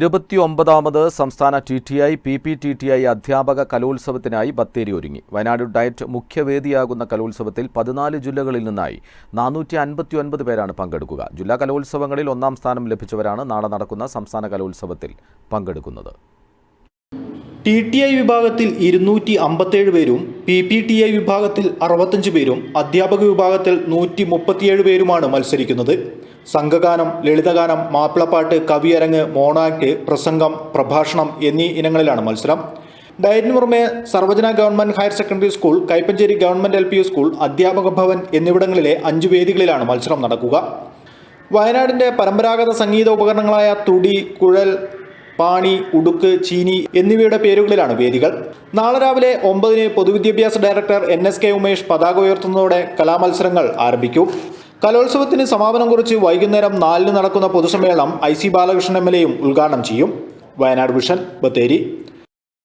ഇരുപത്തിയൊമ്പതാമത് സംസ്ഥാന T T I P P T T I അധ്യാപക കലോത്സവത്തിനായി ബത്തേരി ഒരുങ്ങി. വയനാട് ഡയറ്റ് മുഖ്യവേദിയാകുന്ന കലോത്സവത്തിൽ പതിനാല് ജില്ലകളിൽ നിന്നായി നാനൂറ്റി അൻപത്തിയൊൻപത് പേരാണ് പങ്കെടുക്കുക. ജില്ലാ കലോത്സവങ്ങളിൽ ഒന്നാം സ്ഥാനം ലഭിച്ചവരാണ് നാളെ നടക്കുന്ന സംസ്ഥാന കലോത്സവത്തിൽ പങ്കെടുക്കുന്നത്. ടി ടി ഐ വിഭാഗത്തിൽ ഇരുന്നൂറ്റി അമ്പത്തേഴ് പേരും പി പി ടി ഐ വിഭാഗത്തിൽ അറുപത്തഞ്ച് പേരും അധ്യാപക വിഭാഗത്തിൽ നൂറ്റി മുപ്പത്തിയേഴ് പേരുമാണ് മത്സരിക്കുന്നത്. സംഘഗാനം ലളിതഗാനം മാപ്പിളപ്പാട്ട് കവിയരങ്ങ് മോണാക്ട് പ്രസംഗം പ്രഭാഷണം എന്നീ ഇനങ്ങളിലാണ് മത്സരം. ഡയറ്റിന് പുറമെ Sarvajana government higher secondary school Kaipancheri government L P school അധ്യാപക ഭവൻ എന്നിവിടങ്ങളിലെ അഞ്ച് വേദികളിലാണ് മത്സരം നടക്കുക. വയനാടിന്റെ പരമ്പരാഗത സംഗീത ഉപകരണങ്ങളായ തുടി കുഴൽ പാണി ഉടുക്ക് ചീനി എന്നിവയുടെ പേരുകളിലാണ് വേദികൾ. നാളെ രാവിലെ ഒമ്പതിന് പൊതുവിദ്യാഭ്യാസ director N S K Umesh പതാക ഉയർത്തുന്നതോടെ കലാമത്സരങ്ങൾ ആരംഭിക്കും. കലോത്സവത്തിന് സമാപനം കുറിച്ച് വൈകുന്നേരം നാലിന് നടക്കുന്ന പൊതുസമ്മേളനം I C Balakrishnan M L എയും ഉദ്ഘാടനം ചെയ്യും. വയനാട് വിഷൻ ബത്തേരി.